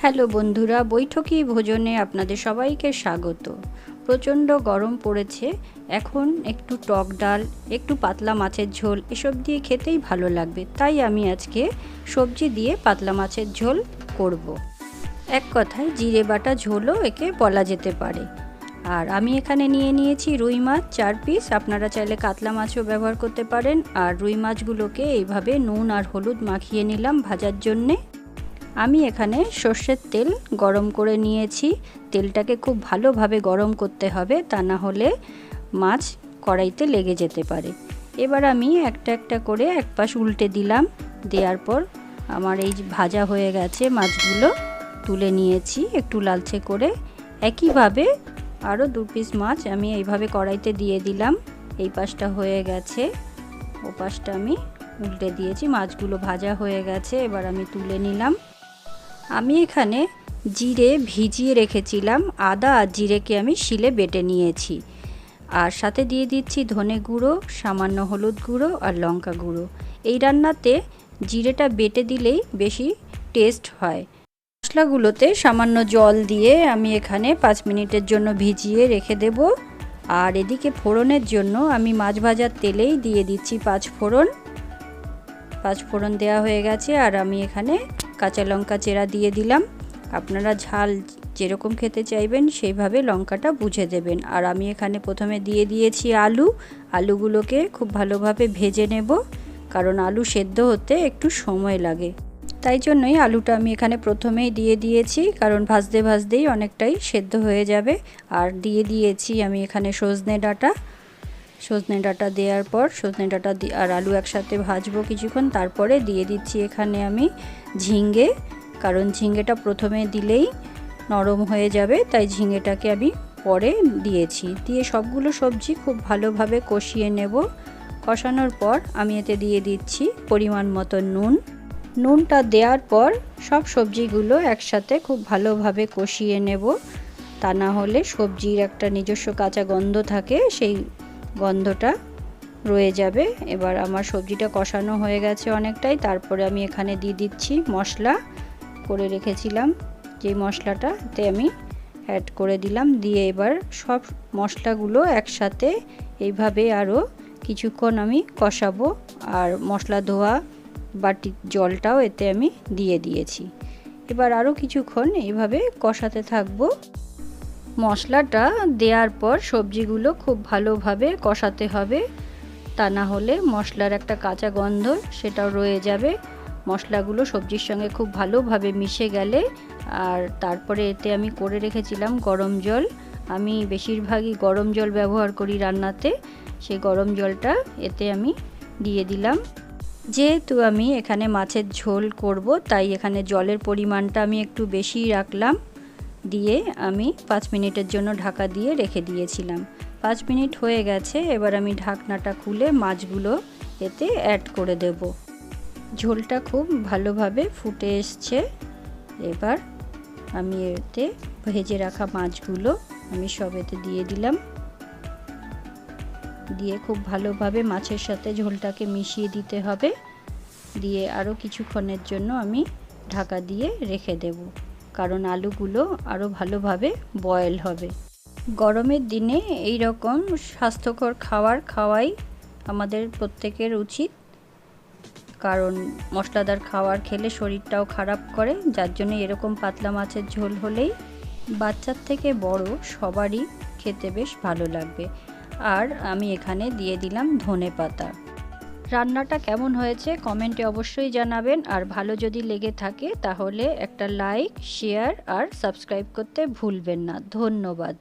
Hello বন্ধুরা, বৈঠকি ভোজনে আপনাদের সবাইকে স্বাগত। প্রচণ্ড গরম পড়েছে, এখন একটু টক ডাল, একটু পাতলা মাছের ঝোল, এসব দিয়ে খেতেই ভালো লাগবে। তাই আমি আজকে সবজি দিয়ে পাতলা মাছের ঝোল করব। এক কথায় জিরে বাটা ঝোলও একে বলা যেতে পারে। আর আমি এখানে নিয়ে নিয়েছি রুই মাছ চার পিস, আপনারা চাইলে কাতলা মাছও ব্যবহার করতে পারেন। আর রুই মাছগুলোকে এইভাবে নুন আর হলুদ মাখিয়ে নিলাম ভাজার জন্যে। আমি এখানে সর্ষের তেল গরম করে নিয়েছি। তেলটাকে খুব ভালোভাবে গরম করতে হবে, তা না হলে মাছ কড়াইতে লেগে যেতে পারে। এবার আমি একটা একটা করে এক পাশ উল্টে দিলাম। দেওয়ার পর আমার এই ভাজা হয়ে গেছে মাছগুলো তুলে নিয়েছি একটু লালচে করে। একইভাবে আরও দু পিস মাছ আমি এইভাবে কড়াইতে দিয়ে দিলাম। এই পাশটা হয়ে গেছে। ও পাশটা আমি উল্টে দিয়েছি। মাছগুলো ভাজা হয়ে গেছে। এবার আমি তুলে নিলাম। আমি এখানে জিরে ভিজিয়ে রেখেছিলাম, আদা আর জিরেকে আমি শিলে বেটে নিয়েছি। আর সাথে দিয়ে দিচ্ছি ধনে গুঁড়ো, সামান্য হলুদ গুঁড়ো আর লঙ্কা গুঁড়ো। এই রান্নাতে জিরেটা বেটে দিলেই বেশি টেস্ট হয়। মশলাগুলোতে সামান্য জল দিয়ে আমি এখানে পাঁচ মিনিটের জন্য ভিজিয়ে রেখে দেব। আর এদিকে ফোড়নের জন্য আমি মাছ ভাজার তেলেই দিয়ে দিচ্ছি পাঁচ ফোড়ন। পাঁচ ফোড়ন দেওয়া হয়ে গেছে আর আমি এখানে কাঁচা লঙ্কা চেরা দিয়ে দিলাম। আপনারা ঝাল যেরকম খেতে চাইবেন সেইভাবে লঙ্কাটা বুঝে দেবেন। আর আমি এখানে প্রথমে দিয়ে দিয়েছি আলু। আলুগুলোকে খুব ভালোভাবে ভেজে নেব, কারণ আলু সেদ্ধ হতে একটু সময় লাগে। তাই জন্যই আলুটা আমি এখানে প্রথমেই দিয়ে দিয়েছি, কারণ ভাজতে ভাজতেই অনেকটাই সেদ্ধ হয়ে যাবে। আর দিয়ে দিয়েছি আমি এখানে সজনে ডাঁটা। সজনে ডাঁটা দেওয়ার পর সজনে ডাঁটা আর আলু একসাথে ভাজবো কিছুক্ষণ, তারপরে দিয়ে দিচ্ছি এখানে আমি ঝিঙ্গে কারণ ঝিঙ্গেটা প্রথমে দিলেই নরম হয়ে যাবে, তাই ঝিঙেটাকে আমি পরে দিয়েছি। দিয়ে সবগুলো সবজি খুব ভালোভাবে কষিয়ে নেব। কষানোর পর আমি এতে দিয়ে দিচ্ছি পরিমাণ মতো নুন। নুনটা দেওয়ার পর সব সবজিগুলো একসাথে খুব ভালোভাবে কষিয়ে নেব। তা না হলে সবজির একটা নিজস্ব কাঁচা গন্ধ থাকে, সেই গন্ধটা রয়ে যাবে। এবার আমার সবজিটা কষানো হয়ে গেছে অনেকটাই। তারপরে আমি এখানে দিয়ে দিচ্ছি মশলা করে রেখেছিলাম। যে মশলাটাতে আমি অ্যাড করে দিলাম। দিয়ে এবার সব মশলাগুলো একসাথে এইভাবে আরও কিছুক্ষণ আমি কষাবো। আর মশলা ধোয়া বাটি জলটাও এতে আমি দিয়ে দিয়েছি। এবার আরও কিছুক্ষণ এইভাবে কষাতে থাকব। মশলাটা দেওয়ার পর সবজিগুলো খুব ভালোভাবে কষাতে হবে। তা না হলে মশলার একটা কাঁচা গন্ধ সেটাও রয়ে যাবে। মশলাগুলো সবজির সঙ্গে খুব ভালোভাবে মিশে গেলে আর তারপরে এতে আমি করে রেখেছিলাম গরম জল। আমি বেশিরভাগই গরম জল ব্যবহার করি রান্নাতে। সেই গরম জলটা এতে আমি দিয়ে দিলাম। যেহেতু আমি এখানে মাছের ঝোল করব, তাই এখানে জলের পরিমাণটা আমি একটু বেশি রাখলাম। দিয়ে আমি পাঁচ মিনিটের জন্য ঢাকা দিয়ে রেখে দিয়েছিলাম। পাঁচ মিনিট হয়ে গেছে, এবার আমি ঢাকনাটা খুলে মাছগুলো এতে অ্যাড করে দেব। ঝোলটা খুব ভালোভাবে ফুটে এসছে। এবার আমি এতে ভেজে রাখা মাছগুলো আমি সব এতে দিয়ে দিলাম। দিয়ে খুব ভালোভাবে মাছের সাথে ঝোলটাকে মিশিয়ে দিতে হবে। দিয়ে আরও কিছুক্ষণের জন্য আমি ঢাকা দিয়ে রেখে দেব। কারণ আলুগুলো আরও ভালোভাবে বয়েল হবে। গরমের দিনে এই রকম স্বাস্থ্যকর খাবার খাওয়াই আমাদের প্রত্যেকের উচিত। কারণ মশলাদার খাবার খেলে শরীরটাও খারাপ করে, যার জন্য এরকম পাতলা মাছের ঝোল হলেই বাচ্চার থেকে বড় সবারই খেতে বেশ ভালো লাগবে। আর আমি এখানে দিয়ে দিলাম ধনে পাতা। রান্নাটা কেমন হয়েছে কমেন্টে অবশ্যই জানাবেন। আর ভালো যদি লেগে থাকে তাহলে একটা লাইক, শেয়ার আর সাবস্ক্রাইব করতে ভুলবেন না। ধন্যবাদ।